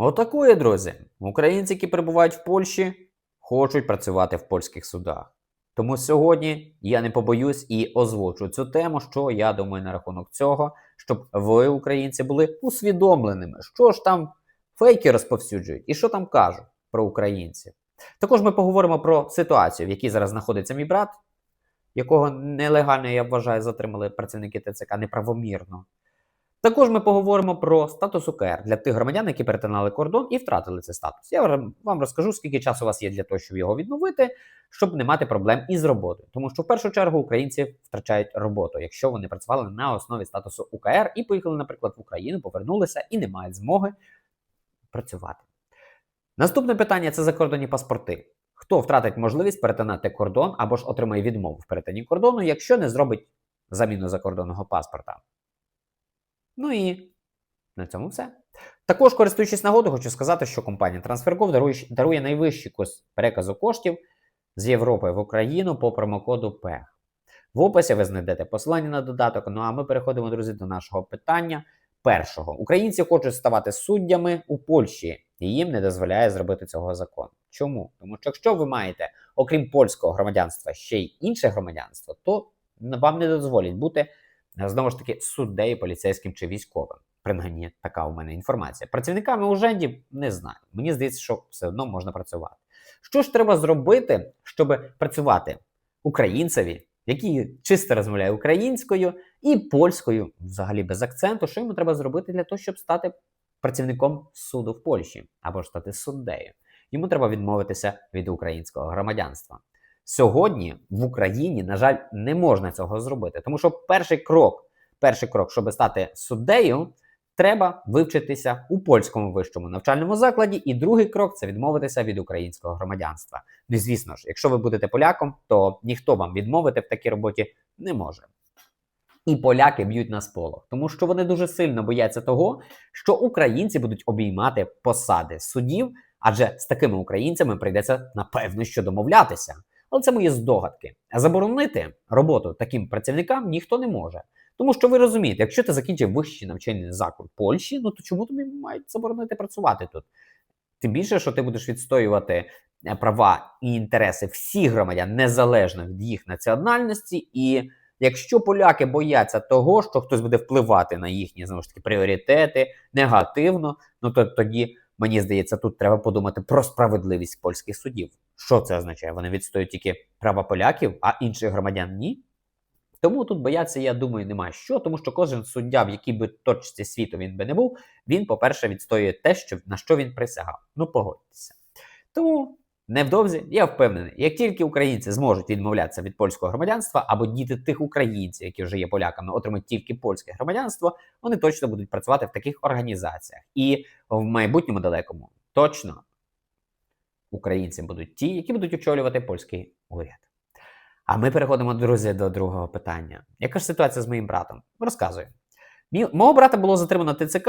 Отакує, друзі. Українці, які перебувають в Польщі, хочуть працювати в польських судах. Тому сьогодні я не побоюсь і озвучу цю тему, що я думаю на рахунок цього, щоб ви, українці, були усвідомленими, що ж там фейки розповсюджують і що там кажуть про українців. Також ми поговоримо про ситуацію, в якій зараз знаходиться мій брат, якого нелегально, я вважаю, затримали працівники ТЦК неправомірно. Також ми поговоримо про статус УКР для тих громадян, які перетинали кордон і втратили цей статус. Я вам- розкажу, скільки часу у вас є для того, щоб його відновити, щоб не мати проблем із роботою. Тому що в першу чергу українці втрачають роботу, якщо вони працювали на основі статусу УКР і поїхали, наприклад, в Україну, повернулися і не мають змоги працювати. Наступне питання це закордонні паспорти. Хто втратить можливість перетинати кордон або ж отримає відмову в перетині кордону, якщо не зробить заміну закордонного паспорта? Ну і на цьому все. Також, користуючись нагодою, хочу сказати, що компанія TransferGo дарує, дарує найвищий курс переказу коштів з Європи в Україну по промокоду ПЕХ. В описі ви знайдете посилання на додаток. Ну а ми переходимо, друзі, до нашого питання. Першого українці хочуть ставати суддями у Польщі, і їм не дозволяє зробити цього закон. Чому? Тому що якщо ви маєте, окрім польського громадянства, ще й інше громадянство, то вам не дозволять бути знову ж таки суддею, поліцейським чи військовим. Принаймні, така у мене інформація. Працівниками у Женді не знаю. Мені здається, що все одно можна працювати. Що ж треба зробити, щоб працювати українцеві, який чисто розмовляє українською і польською, взагалі без акценту, що йому треба зробити для того, щоб стати працівником суду в Польщі або ж стати суддею? Йому треба відмовитися від українського громадянства. Сьогодні в Україні, на жаль, не можна цього зробити, тому що перший крок, перший крок, щоб стати суддею, треба вивчитися у польському вищому навчальному закладі. І другий крок це відмовитися від українського громадянства. Ну, звісно ж, якщо ви будете поляком, то ніхто вам відмовити в такій роботі не може. І поляки б'ють на сполох, тому що вони дуже сильно бояться того, що українці будуть обіймати посади суддів, адже з такими українцями прийдеться напевно що домовлятися. Але це мої здогадки. Заборонити роботу таким працівникам ніхто не може. Тому що ви розумієте, якщо ти закінчив вищий навчальний заклад Польщі, ну то чому тобі мають заборонити працювати тут? Тим більше, що ти будеш відстоювати е, права і інтереси всіх громадян незалежно від їх національності. І якщо поляки бояться того, що хтось буде впливати на їхні знову ж таки пріоритети негативно, ну то тоді мені здається, тут треба подумати про справедливість польських судів. Що це означає? Вони відстоюють тільки права поляків, а інших громадян ні. Тому тут бояться, я думаю, немає що, тому що кожен суддя, в якій би точці світу він би не був, він, по-перше, відстоює те, що, на що він присягав. Ну, погодьтеся. Тому невдовзі я впевнений, як тільки українці зможуть відмовлятися від польського громадянства, або діти тих українців, які вже є поляками, отримають тільки польське громадянство, вони точно будуть працювати в таких організаціях. І в майбутньому далекому точно українці будуть ті, які будуть очолювати польський уряд. А ми переходимо, друзі, до другого питання. Яка ж ситуація з моїм братом? Розказую. Мого брата було затримано ТЦК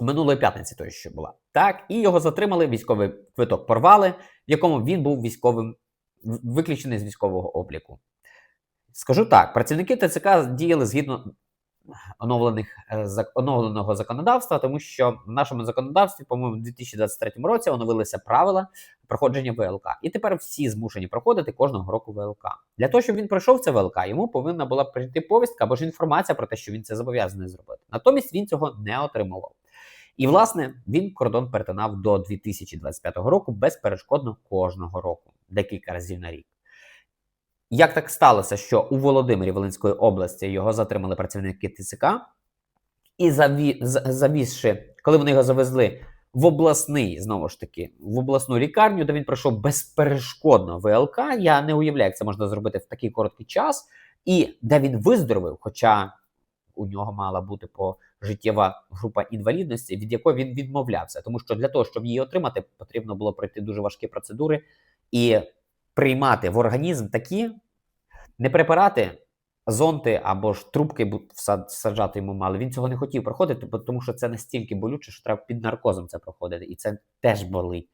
минулої п'ятниці, тої, що була. Так, і його затримали, військовий квиток порвали, в якому він був військовим, виключений з військового обліку. Скажу так: працівники ТЦК діяли згідно оновлених, е, оновленого законодавства, тому що в нашому законодавстві, по-моєму, у 2023 році оновилися правила проходження ВЛК. І тепер всі змушені проходити кожного року ВЛК. Для того, щоб він пройшов це ВЛК, йому повинна була прийти повістка або ж інформація про те, що він це зобов'язаний зробити. Натомість він цього не отримував. І, власне, він кордон перетинав до 2025 року безперешкодно кожного року, декілька разів на рік. Як так сталося, що у Володимирі Волинської області його затримали працівники ТЦК, і заві... завізши, коли вони його завезли в обласний, знову ж таки, в обласну лікарню, де він пройшов безперешкодно ВЛК, я не уявляю, як це можна зробити в такий короткий час, і де він виздоровив, хоча у нього мала бути пожиттєва група інвалідності, від якої він відмовлявся. Тому що для того, щоб її отримати, потрібно було пройти дуже важкі процедури і приймати в організм такі не препарати, зонти або ж трубки всаджати йому мали. Він цього не хотів проходити, тому що це настільки болюче, що треба під наркозом це проходити, і це теж болить.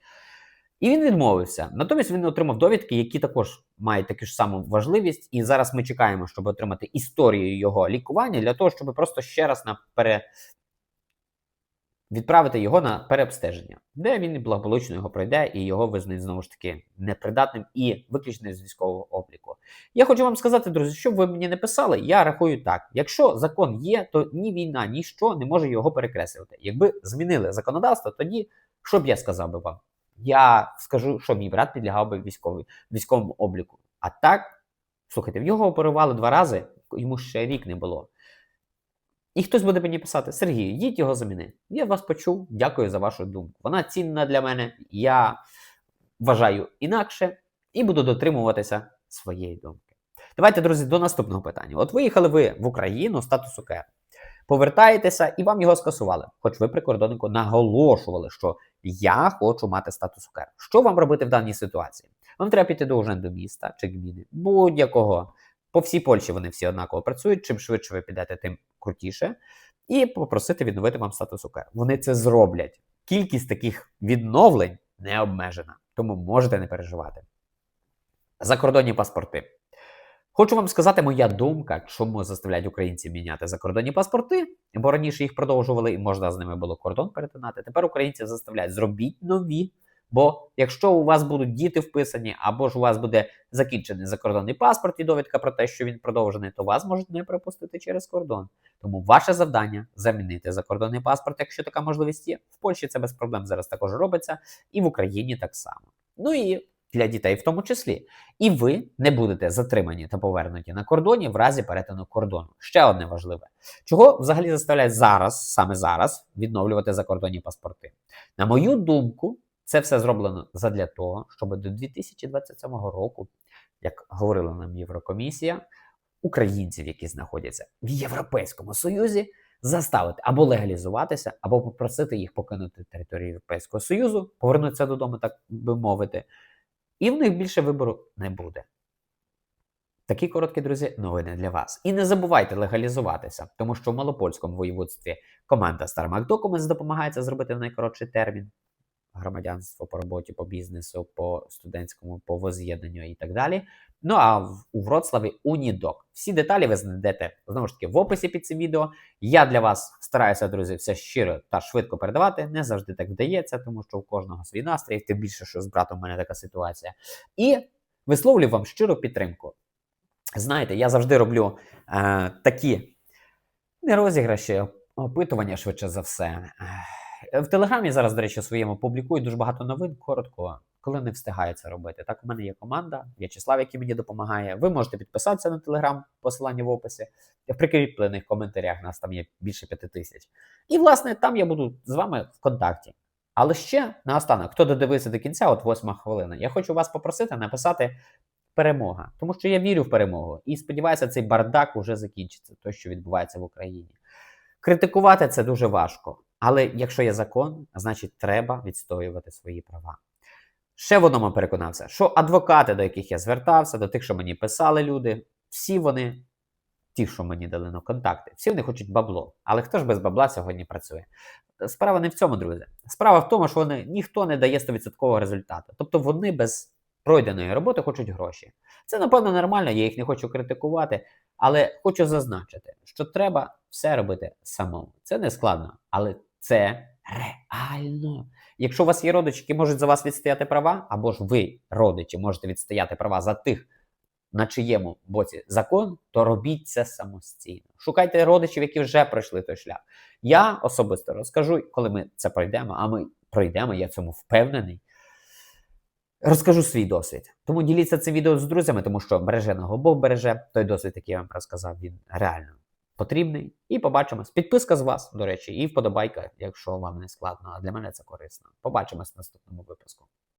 І він відмовився. Натомість він отримав довідки, які також мають таку ж саму важливість. І зараз ми чекаємо, щоб отримати історію його лікування для того, щоб просто ще раз на пере... відправити його на переобстеження, де він благополучно його пройде і його визнають знову ж таки непридатним і виключений з військового обліку. Я хочу вам сказати, друзі, щоб ви мені не писали, я рахую так: якщо закон є, то ні війна, ні що не може його перекреслювати. Якби змінили законодавство, тоді що б я сказав би вам? Я скажу, що мій брат підлягав би військовий, військовому обліку. А так, слухайте, в його оперували два рази, йому ще рік не було. І хтось буде мені писати: Сергій, їдь його заміни. Я вас почув, дякую за вашу думку. Вона цінна для мене. Я вважаю інакше і буду дотримуватися своєї думки. Давайте, друзі, до наступного питання. От виїхали ви в Україну статусу КЕР. Повертаєтеся і вам його скасували. Хоч ви прикордоннику наголошували, що я хочу мати статус УКР. Що вам робити в даній ситуації? Вам треба піти до уrzędu міста чи гміни, будь-якого. По всій Польщі вони всі однаково працюють. Чим швидше ви підете, тим крутіше. І попросити відновити вам статус УКР. Вони це зроблять. Кількість таких відновлень не обмежена, тому можете не переживати. Закордонні паспорти. Хочу вам сказати, моя думка, чому заставляють українців міняти закордонні паспорти, бо раніше їх продовжували і можна з ними було кордон перетинати. Тепер українців заставляють зробіть нові. Бо якщо у вас будуть діти вписані, або ж у вас буде закінчений закордонний паспорт і довідка про те, що він продовжений, то вас можуть не пропустити через кордон. Тому ваше завдання замінити закордонний паспорт, якщо така можливість є. В Польщі це без проблем зараз також робиться, і в Україні так само. Ну і для дітей в тому числі. І ви не будете затримані та повернуті на кордоні в разі перетину кордону. Ще одне важливе. Чого взагалі заставляють зараз, саме зараз, відновлювати закордонні паспорти? На мою думку, це все зроблено задля того, щоб до 2027 року, як говорила нам Єврокомісія, українців, які знаходяться в Європейському Союзі, заставити або легалізуватися, або попросити їх покинути територію Європейського Союзу, повернутися додому, так би мовити, і в них більше вибору не буде. Такі короткі, друзі, новини для вас. І не забувайте легалізуватися, тому що в Малопольському воєводстві команда StarMac Documents допомагає це зробити в найкоротший термін громадянство по роботі, по бізнесу, по студентському, по воз'єднанню і так далі. Ну а в, у Вроцлаві Унідок. Всі деталі ви знайдете знову ж таки в описі під цим відео. Я для вас стараюся, друзі, все щиро та швидко передавати. Не завжди так вдається, тому що у кожного свій настрій, тим більше, що з братом у мене така ситуація. І висловлюю вам щиру підтримку. Знаєте, я завжди роблю е, такі не розіграші, опитування швидше за все. В Телеграмі зараз, до речі, своєму публікую дуже багато новин, коротко, коли не встигаю це робити. Так, у мене є команда, В'ячеслав, який мені допомагає. Ви можете підписатися на Телеграм, посилання в описі. В прикріплених коментарях нас там є більше п'яти тисяч. І, власне, там я буду з вами в контакті. Але ще наостанок, хто додивився до кінця, от восьма хвилина, я хочу вас попросити написати перемога, тому що я вірю в перемогу і сподіваюся, цей бардак уже закінчиться, той, що відбувається в Україні. Критикувати це дуже важко. Але якщо є закон, значить треба відстоювати свої права. Ще в одному переконався, що адвокати, до яких я звертався, до тих, що мені писали люди, всі вони, ті, що мені дали на контакти, всі вони хочуть бабло. Але хто ж без бабла сьогодні працює? Справа не в цьому, друзі. Справа в тому, що вони ніхто не дає 100% результату. Тобто вони без пройденої роботи хочуть гроші. Це, напевно, нормально, я їх не хочу критикувати, але хочу зазначити, що треба все робити самому. Це не складно, але це реально. Якщо у вас є родичі, які можуть за вас відстояти права, або ж ви, родичі, можете відстояти права за тих, на чиєму боці закон, то робіть це самостійно. Шукайте родичів, які вже пройшли той шлях. Я особисто розкажу, коли ми це пройдемо, а ми пройдемо, я цьому впевнений. Розкажу свій досвід. Тому діліться цим відео з друзями, тому що береженого Бог береже. Той досвід, який я вам розказав, він реально потрібний. І побачимось. Підписка з вас, до речі, і вподобайка, якщо вам не складно. А для мене це корисно. Побачимось в наступному випуску.